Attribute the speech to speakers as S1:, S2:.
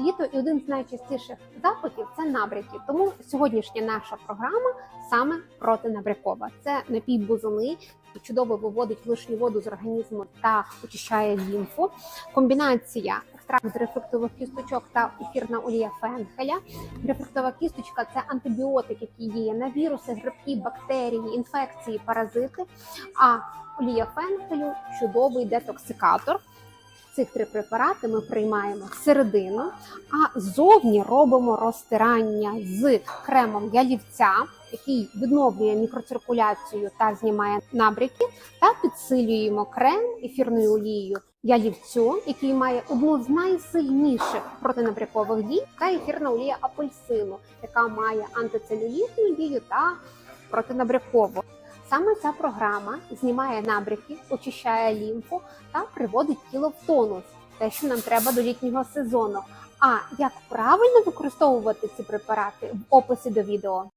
S1: Літо і один з найчастіших запитів це набряки. Тому сьогоднішня наша програма саме протинабрякова. Це напій бузини, чудово виводить лишню воду з організму та очищає лімфу. Комбінація екстракт з рефруктових кісточок та ефірна олія фенхеля. Рефруктова кісточка це антибіотик, який діє на віруси, грибки, бактерії, інфекції, паразити. А олія фенхелю чудовий детоксикатор. Цих три препарати ми приймаємо всередину, а ззовні робимо розтирання з кремом ялівця, який відновлює мікроциркуляцію та знімає набряки, та підсилюємо крем ефірною олією ялівцю, який має одну з найсильніших протинабрякових дій, та ефірна олія апельсину, яка має антицелюлітну дію та протинабрякову. Саме ця програма знімає набряки, очищає лімфу та приводить тіло в тонус, те, що нам треба до літнього сезону. А як правильно використовувати ці препарати в описі до відео.